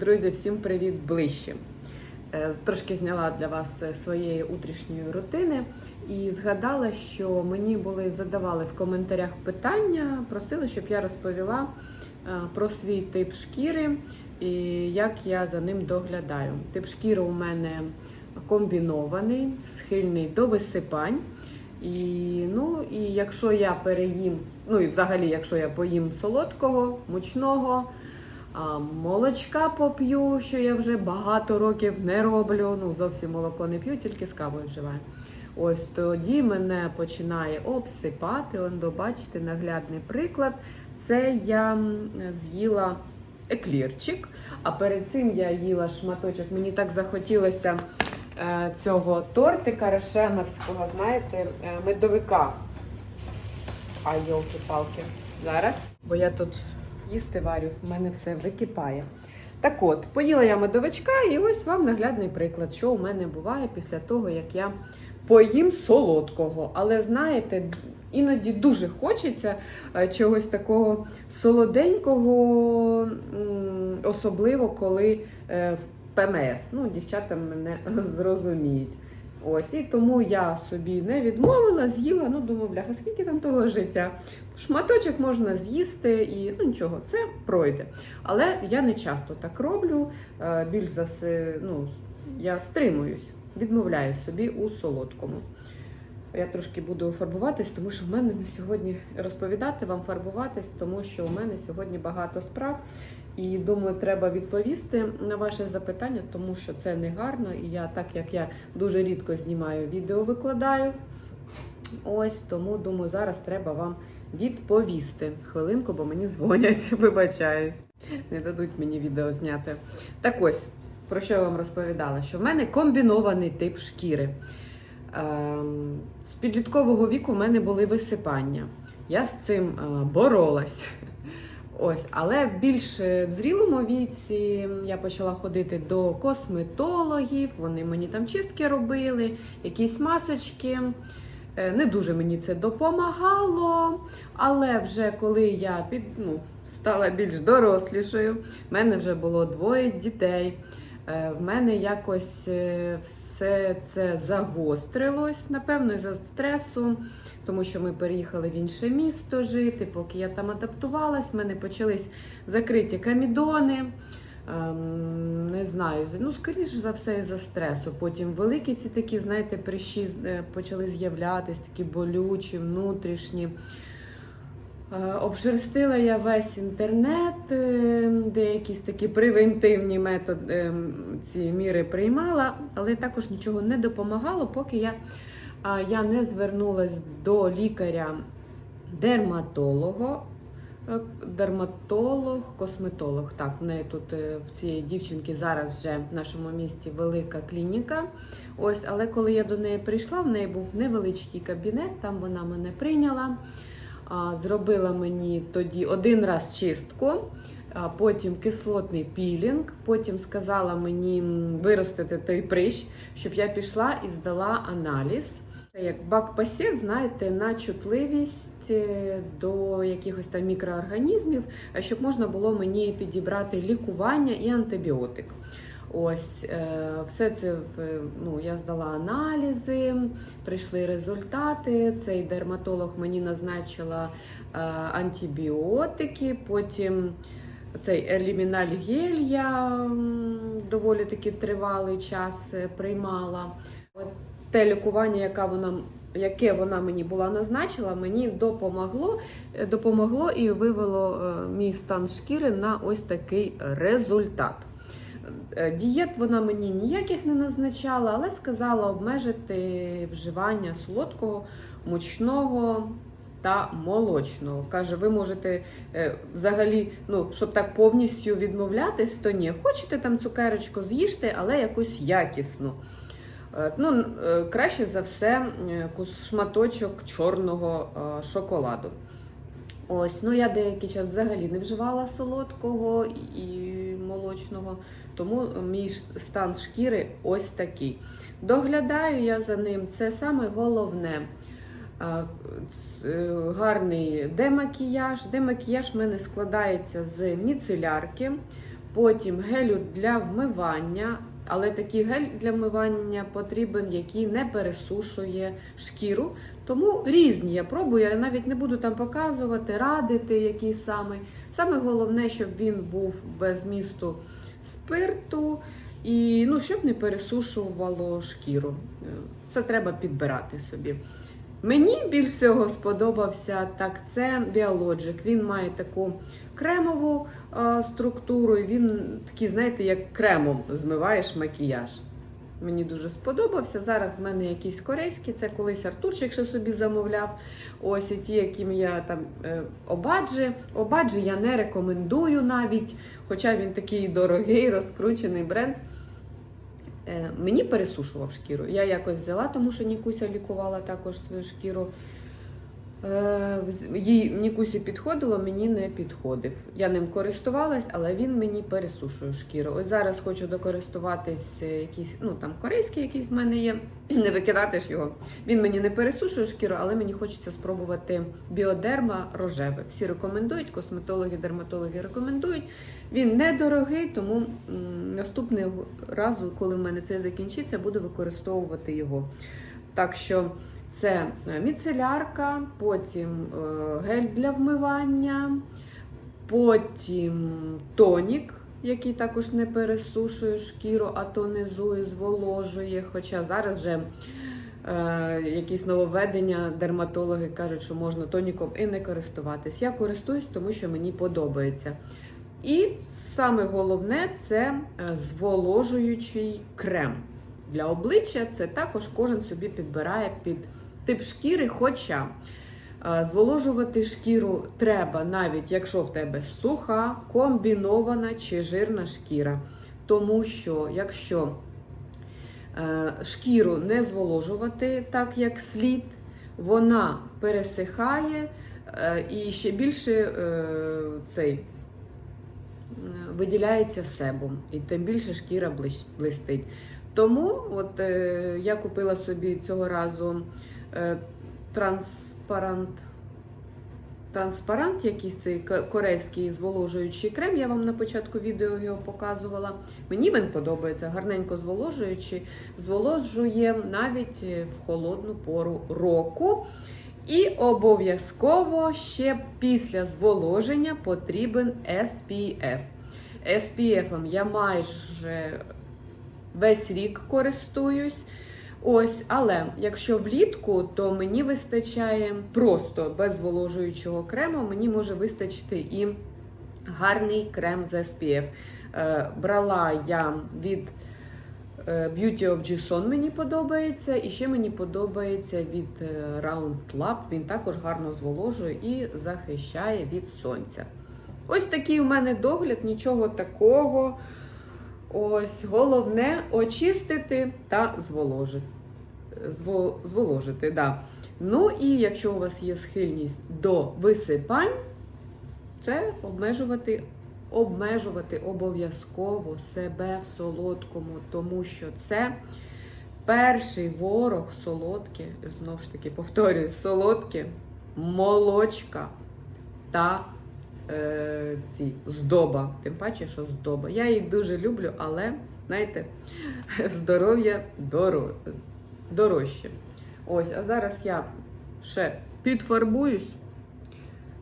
Друзі, всім привіт ближче. Е, Трошки зняла для вас своєї утрішньої рутини і згадала, що мені були задавали в коментарях питання, просили, щоб я розповіла е, про свій тип шкіри і як я за ним доглядаю. Тип шкіри у мене комбінований, схильний до висипань. І, ну, і якщо я переїм, ну і взагалі, якщо я поїм солодкого, мучного, молочка поп'ю, що я вже багато років не роблю. Ну, зовсім молоко не п'ю, тільки з кавою вживаю. Ось тоді мене починає обсипати. Он, бачите, наглядний приклад. Це я з'їла еклірчик, а перед цим я їла шматочок. Мені так захотілося е, цього тортика рошеновського, знаєте, е, медовика. А йолки-палки. Зараз, бо я тут їсти варю, в мене все википає. Так от, поїла я медовичка, і ось вам наглядний приклад, що у мене буває після того, як я поїм солодкого. Але знаєте, іноді дуже хочеться е, чогось такого солоденького, особливо коли е, в ПМС. Ну, дівчата мене зрозуміють. Ось, і тому я собі не відмовила, з'їла, ну думаю, бляха, скільки там того життя. Шматочок можна з'їсти і ну нічого, це пройде. Але я не часто так роблю. Е, Більш за все, ну, я стримуюсь, відмовляю собі у солодкому. Я трошки буду фарбуватись, тому що в мене на сьогодні розповідати вам фарбуватись, тому що у мене сьогодні багато справ. І думаю, треба відповісти на ваше запитання, тому що це не гарно. І я, так як я дуже рідко знімаю відео, викладаю. Ось тому думаю, зараз треба вам відповісти. Хвилинку, бо мені дзвонять, вибачаюсь. Не дадуть мені відео зняти. Так ось, про що я вам розповідала? Що в мене комбінований тип шкіри. Ем, з підліткового віку в мене були висипання. Я з цим е, боролась. Ось, але більш в зрілому віці я почала ходити до косметологів, вони мені там чистки робили, якісь масочки. Е, Не дуже мені це допомагало, але вже коли я під, ну, стала більш дорослішою, в мене вже було двоє дітей. е, В мене якось е, все це загострилось, напевно, із-за стресу, тому що ми переїхали в інше місто жити. Поки я там адаптувалась, в мене почались закриті камідони. Ем, Не знаю, ну скоріше за все із-за стресу. Потім великі ці такі, знаєте, прищі е, почали з'являтися, такі болючі, внутрішні. Е, Обшерстила я весь інтернет, е, де якісь такі превентивні методи ці міри приймала, але також нічого не допомагало, поки я, я не звернулася до лікаря дерматолога. Е, Дерматолог, косметолог. Так, в неї тут е, в цієї дівчинки зараз вже в нашому місті велика клініка. Ось, але коли я до неї прийшла, в неї був невеличкий кабінет, там вона мене прийняла. Зробила мені тоді один раз чистку, потім кислотний пілінг, потім сказала мені виростити той прищ, щоб я пішла і здала аналіз. Як бак посів, знаєте, на чутливість е, до якихось там мікроорганізмів, щоб можна було мені підібрати лікування і антибіотик. Ось е, все це ну, я здала аналізи, прийшли результати. Цей дерматолог мені назначила е, антибіотики, потім цей еліміналь гель я доволі таки тривалий час е, приймала. От те лікування, яке вона, яке вона мені була назначила, мені допомогло, е, допомогло і вивело е, мій стан шкіри на ось такий результат. Е, Дієт вона мені ніяких не назначала, але сказала обмежити вживання солодкого, мучного та молочного. Каже, ви можете взагалі, ну, щоб так повністю відмовлятись, то ні. Хочете там цукерочку з'їжте, але якусь якісну. Е, Ну, е, краще за все шматочок чорного е, шоколаду. Ось, ну я деякий час взагалі не вживала солодкого і молочного, тому мій стан шкіри ось такий. Доглядаю я за ним. Це саме головне. Гарний демакіяж. Демакіяж в мене складається з міцелярки, Потім гелю для вмивання, але такий гель для вмивання потрібен, який не пересушує шкіру. Тому різні я пробую, я навіть не буду там показувати, радити, який саме. Саме головне, щоб він був без місту спирту і ну, щоб не пересушувало шкіру. Це треба підбирати собі. Мені більш всього сподобався так, це Biologic. Він має таку кремову е, структуру, і він такий, знаєте, як кремом змиваєш макіяж. Мені дуже сподобався. Зараз в мене якісь корейські, це колись Артурчик ще собі замовляв. Ось і ті, яким я там е, обаджі. Обаджі я не рекомендую навіть, хоча він такий дорогий, розкручений бренд. Е, мені пересушував шкіру. Я якось взяла, тому що Нікуся лікувала також свою шкіру. Е, Їй Нікусі підходило, мені не підходив. Я ним користувалась, але він мені пересушує шкіру. Ось зараз хочу докористуватись е, якийсь, ну там корейський якийсь в мене є. Не викидати ж його. Він мені не пересушує шкіру, але мені хочеться спробувати біодерма рожеве. Всі рекомендують, косметологи, дерматологи рекомендують. Він недорогий, тому наступного разу, коли в мене це закінчиться, буду використовувати його. Так що це е, міцелярка, потім е, гель для вмивання, потім тонік, який також не пересушує шкіру, а тонізує, зволожує. Хоча зараз вже е, якісь нововведення, дерматологи кажуть, що можна тоніком і не користуватись. Я користуюсь, тому що мені подобається. І саме головне це зволожуючий крем. Для обличчя це також кожен собі підбирає під тип шкіри, хоча е, зволожувати шкіру треба навіть якщо в тебе суха, комбінована чи жирна шкіра. Тому що якщо е, шкіру не зволожувати так, як слід, вона пересихає е, і ще більше цей виділяється себом, і тим більше шкіра блистить. Тому от, е, я купила собі цього разу транспарант. Транспарант, якийсь цей корейський зволожуючий крем. Я вам на початку відео його показувала. Мені він подобається, гарненько зволожуючий, зволожує навіть е, в холодну пору року. І обов'язково ще після зволоження потрібен SPF. SPF я майже весь рік користуюсь. Ось, але якщо влітку, то мені вистачає просто без зволожуючого крему, мені може вистачити і гарний крем з SPF. Е, брала я від е, Beauty of Jason, мені подобається, і ще мені подобається від е, Round Lab. Він також гарно зволожує і захищає від сонця. Ось такий у мене догляд, нічого такого. Ось головне очистити та зволожити. Зво, зволожити, да. Ну і якщо у вас є схильність до висипань, це обмежувати, обмежувати обов'язково себе в солодкому, тому що це перший ворог солодке, знову ж таки повторюю, солодке, молочка та е, ці здоба. Тим паче, що здоба. Я їх дуже люблю, але знаєте, здоров'я доро, дорожче. Ось, а зараз я ще підфарбуюсь.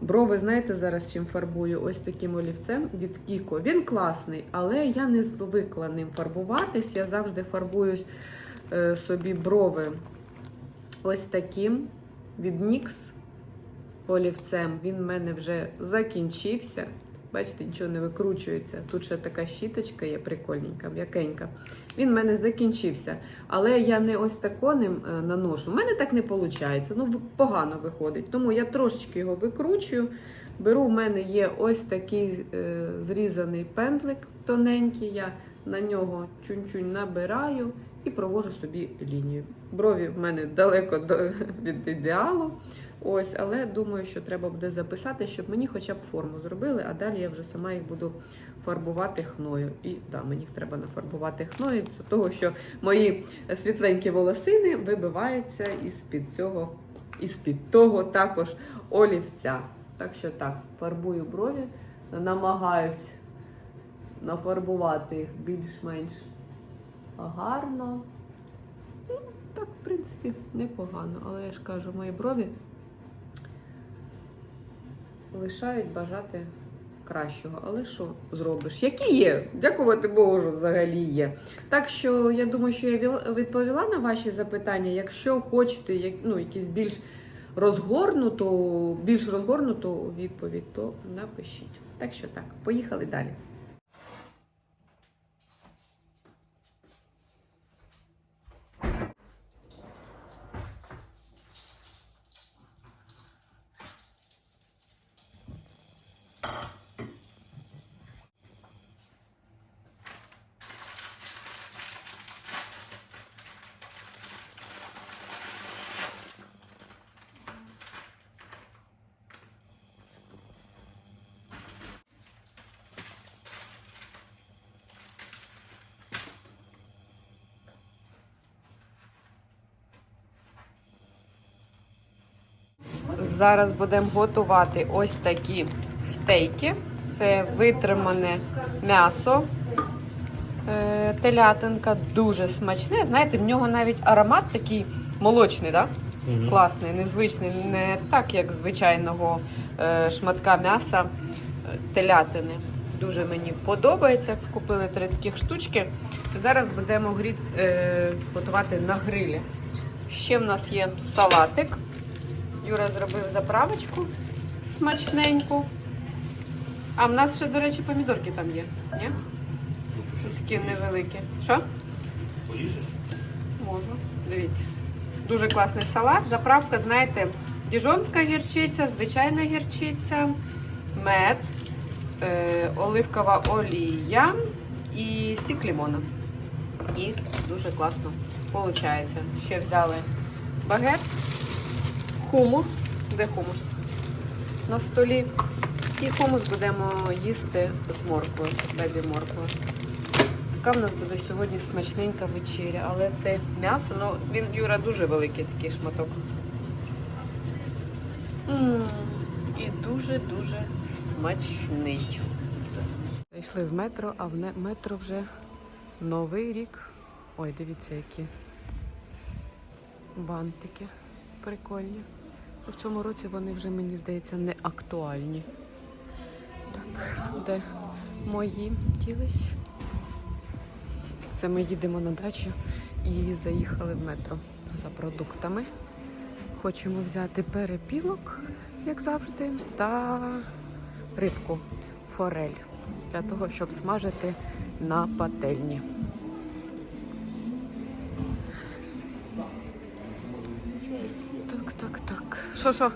Брови, знаєте, зараз чим фарбую? Ось таким олівцем від Кіко. Він класний, але я не звикла ним фарбуватись. Я завжди фарбуюсь е, собі брови ось таким від NYX олівцем. Він в мене вже закінчився. Бачите, нічого не викручується. Тут ще така щіточка є прикольненька, м'якенька. Він в мене закінчився. Але я не ось тако ним е, наношу. У мене так не виходить. Ну, погано виходить. Тому я трошечки його викручую. Беру, в мене є ось такий е, зрізаний пензлик тоненький. Я на нього чунь-чунь набираю і провожу собі лінію. Брові в мене далеко до, від ідеалу. Ось, але думаю, що треба буде записати, щоб мені хоча б форму зробили, а далі я вже сама їх буду фарбувати хною. І да, мені їх треба нафарбувати хною, з того, що мої світленькі волосини вибиваються із-під цього, із-під того також олівця. Так що так, фарбую брові, намагаюсь нафарбувати їх більш-менш гарно. Ну, так, в принципі, непогано. Але я ж кажу, мої брові лишають бажати кращого. Але що зробиш? Які є? Дякувати Богу, що взагалі є. Так що я думаю, що я віл- відповіла на ваші запитання. Якщо хочете як- ну, якісь більш розгорнуту, більш розгорнуту відповідь, то напишіть. Так що так, поїхали далі. Зараз будемо готувати ось такі стейки. Це витримане м'ясо. Е, Телятинка дуже смачне. Знаєте, в нього навіть аромат такий молочний, да? класний, незвичний, не так, як звичайного е, шматка м'яса е, телятини. Дуже мені подобається. Купили три таких штучки. Зараз будемо грі... е, готувати на грилі. Ще в нас є салатик. Юра зробив заправочку смачненьку. А в нас ще, до речі, помідорки там є. Ні? Такі невеликі. Що? Поріжеш? Можу. Дивіться. Дуже класний салат. Заправка, знаєте, діжонська гірчиця, звичайна гірчиця, мед, е, оливкова олія і сік лимона. І дуже класно виходить. Ще взяли багет, хумус. Де хумус? На столі. І хумус будемо їсти з морквою, бебі морквою. Така в нас буде сьогодні смачненька вечеря, але це м'ясо, ну він Юра дуже великий такий шматок. М, І дуже-дуже смачний. Зайшли в метро, а в метро вже новий рік. Ой, дивіться, які бантики прикольні. В цьому році вони вже, мені здається, не актуальні. Так, де мої ділись? Це ми їдемо на дачу і заїхали в метро за продуктами. Хочемо взяти перепілок, як завжди, та рибку форель для того, щоб смажити на пательні. Що, що?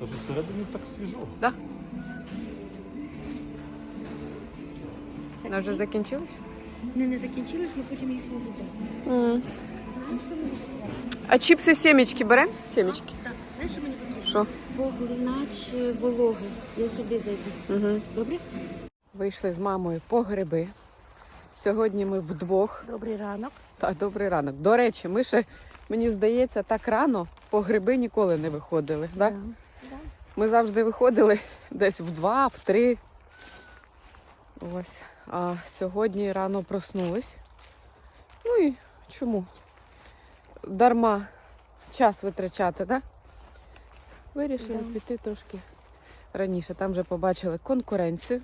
Тож всередині так свіжо. Да? Вона вже закінчилась? Не, не закінчилось, але потім їх не буде. А чіпси сімечки беремо? Сімечки. Так, знаєш, що мені потрібно? Що? Поглинач е, вологи. Я сюди зайду. Угу. Добре? Вийшли з мамою по гриби. Сьогодні ми вдвох. Добрий ранок. Та добрий ранок. До речі, ми ще, мені здається, так рано по гриби ніколи не виходили. Да? Да. Ми завжди виходили десь в два, в три. Ось. А сьогодні рано проснулись. Ну і чому? Дарма час витрачати, да? Вирішили Да. піти трошки раніше. Там вже побачили конкуренцію.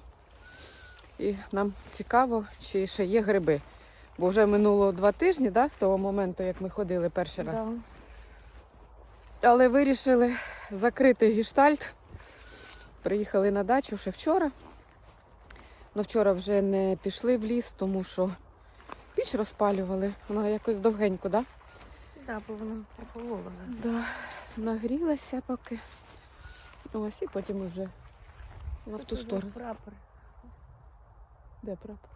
І нам цікаво, чи ще є гриби. Бо вже минуло два тижні, да, з того моменту, як ми ходили перший раз. Да. Але вирішили закрити гештальт. Приїхали на дачу ще вчора. Ну, вчора вже не пішли в ліс, тому що піч розпалювали. Вона якось довгенько, да? Да, бо воно прохолола. Да. Нагрілася поки. Ось і потім вже в ту сторону. Прапор. Де прапор?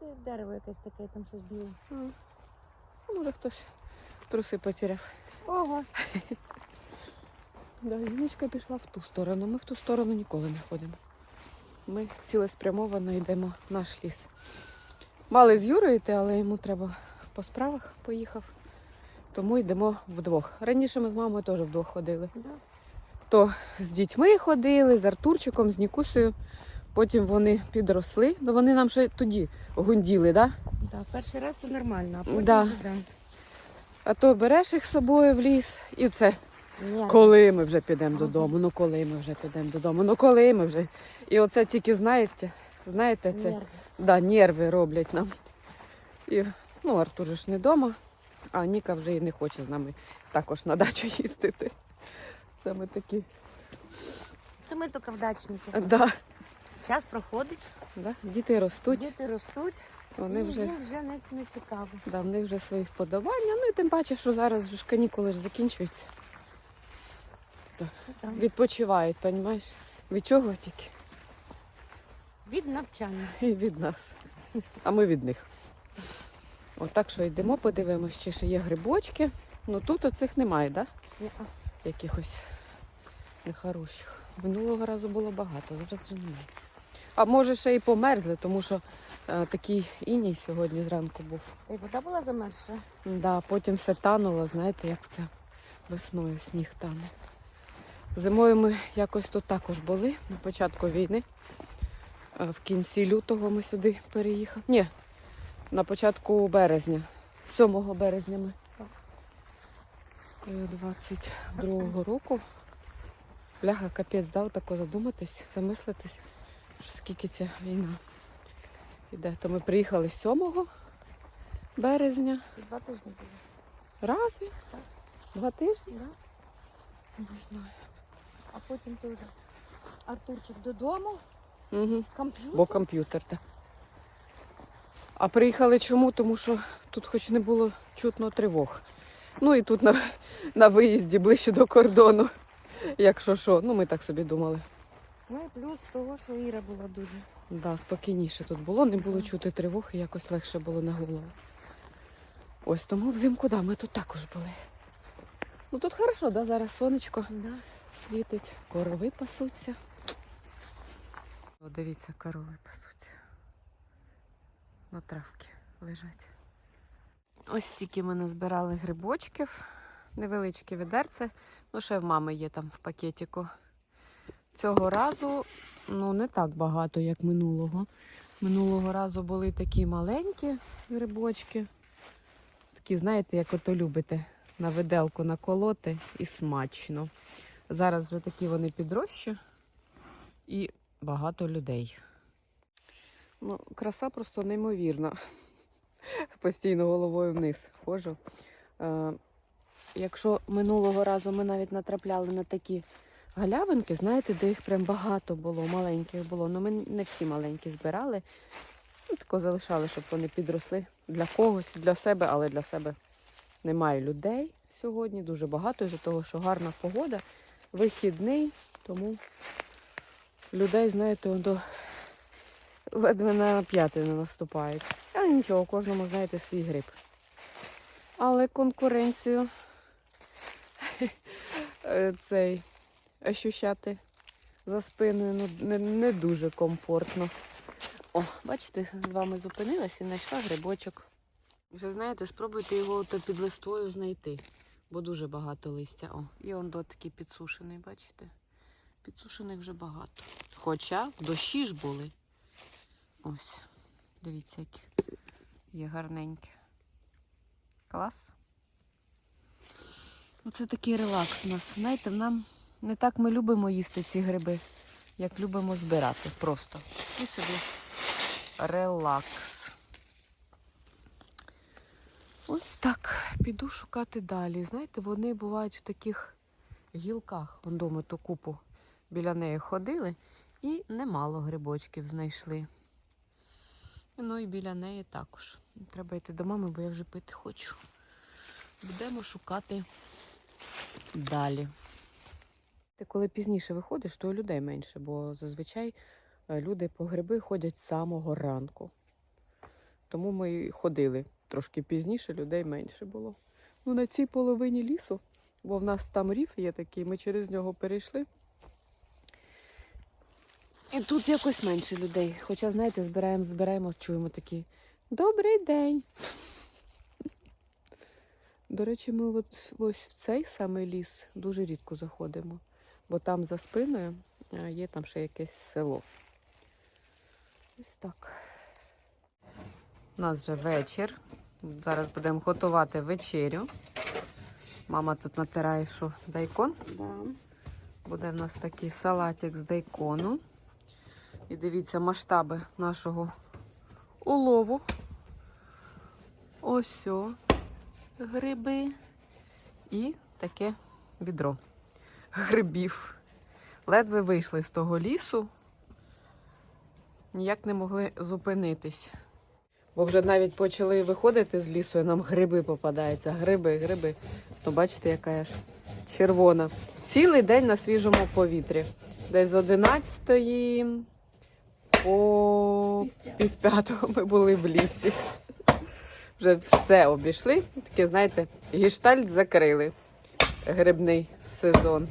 Це дерево якесь таке, там щось біле. А може хтось труси потеряв. Ого. Да, Юнічка пішла в ту сторону. Ми в ту сторону ніколи не ходимо. Ми цілеспрямовано йдемо в наш ліс. Мали з Юрою йти, але йому треба по справах поїхав. Тому йдемо вдвох. Раніше ми з мамою теж вдвох ходили. Да. То з дітьми ходили, з Артурчиком, з Нікусею. Потім вони підросли. Ну вони нам ще тоді гунділи, да? Да, перший раз то нормально, а потім Да. вже да. А то береш їх з собою в ліс і це. Ні, Коли ми вже підемо додому? Ну коли ми вже підемо додому? Ну коли ми вже. І оце тільки знаєте, знаєте, це нерви. да, нерви роблять нам. І ну, Артур ж не вдома, а Ніка вже і не хоче з нами також на дачу їздити. Це ми такі. Це ми тільки вдачники. Да, Час проходить, да. Діти ростуть, діти ростуть, вони і вже. їм вже не, не цікаво. Да, в них вже свої вподобання. Ну і тим паче, що зараз вже ж канікули ж закінчуються. Так. Відпочивають, розумієш? Від чого тільки? Від навчання. І від нас. А ми від них. Отак що йдемо, подивимось, чи ще є грибочки. Ну тут оцих немає, так? Да? Якихось нехороших. Минулого разу було багато, зараз вже немає. А може ще і померзли, тому що е, такий іній сьогодні зранку був. Й вода була замерзша. Да, потім все тануло, знаєте, як це весною сніг тане. Зимою ми якось тут також були на початку війни. Е, В кінці лютого ми сюди переїхали. Ні, на початку березня. 7 березня ми. е, 22-го року. Бляха, капець дав тако задуматись, замислитись, що скільки ця війна іде. То ми приїхали 7 березня. Два тижні було. Разві? Два тижні? Да? Не знаю. А потім ти вже Артурчик додому, Угу. комп'ютер. Бо комп'ютер, так. А приїхали чому? Тому що тут хоч не було чутно тривог. Ну і тут на, на виїзді ближче до кордону. Якщо що, ну ми так собі думали. Ну і плюс того, що Іра була дуже. Да, спокійніше тут було, не було чути тривог і якось легше було на голову. Ось тому взимку, да, ми тут також були. Ну тут хорошо, да, зараз сонечко. Да. Світить, корови пасуться. О, дивіться, корови пасуться. На травки лежать. Ось стільки ми назбирали грибочків. Невеличке відерце. Ну, ще в мами є там в пакетику. Цього разу ну, не так багато, як минулого. Минулого разу були такі маленькі грибочки. Такі, знаєте, як ото любите, на виделку наколоти і смачно. Зараз вже такі вони підрощі і багато людей. Ну, краса просто неймовірна. Постійно головою вниз ходжу. Е, якщо минулого разу ми навіть натрапляли на такі галявинки, знаєте, де їх прям багато було, маленьких було. Ну ми не всі маленькі збирали. Ну, тако залишали, щоб вони підросли для когось, для себе, але для себе немає людей сьогодні. Дуже багато із-за того, що гарна погода вихідний, тому людей, знаєте, до ледве на п'яти не наступають. Але нічого, кожному, знаєте, свій гриб. Але конкуренцію цей ощущати за спиною ну, не, не дуже комфортно. О, бачите, з вами зупинилась і знайшла грибочок. Вже знаєте, спробуйте його під листвою знайти бо дуже багато листя. О, і он до такий підсушений, бачите? Підсушених вже багато. Хоча дощі ж були. Ось, дивіться, які є гарненькі. Клас. Оце такий релакс у нас. Знаєте, нам не так ми любимо їсти ці гриби, як любимо збирати просто. І собі релакс. Ось так. Піду шукати далі. Знаєте, вони бувають в таких гілках. Вон дома ту купу біля неї ходили і немало грибочків знайшли. Ну і біля неї також. Треба йти до мами, бо я вже пити хочу. Будемо шукати далі. Ти коли пізніше виходиш, то людей менше, бо зазвичай е, люди по гриби ходять з самого ранку. Тому ми ходили трошки пізніше, людей менше було. Ну, на цій половині лісу, бо в нас там рів є такий, ми через нього перейшли. І тут якось менше людей. Хоча, знаєте, збираємо, збираємо, чуємо такі Добрий день. До речі, ми от ось в цей самий ліс дуже рідко заходимо, бо там за спиною е, є там ще якесь село. Ось так. У нас вже вечір. Зараз будемо готувати вечерю. Мама тут натирає, що дайкон. Да. Буде в нас такий салатик з дайкону. І дивіться масштаби нашого улову. Ось о, гриби і таке відро грибів. Ледве вийшли з того лісу, ніяк не могли зупинитись. Бо вже навіть почали виходити з лісу, і нам гриби попадаються. Гриби, гриби. То бачите, яка я ж червона. Цілий день на свіжому повітрі. Десь з 11 по півп'ятого ми були в лісі. Вже все обійшли. Таке, знаєте, гештальт закрили грибний сезон.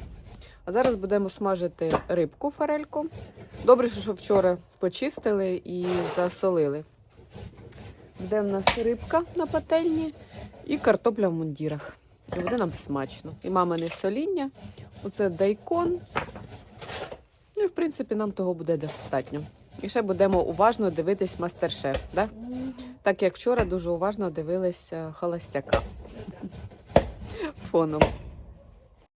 А зараз будемо смажити рибку форельку. Добре, що вчора почистили і засолили. Де в нас рибка на пательні і картопля в мундірах. І буде нам смачно. І мамине соління, оце дайкон. Ну і в принципі нам того буде достатньо. І ще будемо уважно дивитись мастер-шеф, да? так як вчора дуже уважно дивилися холостяка фоном.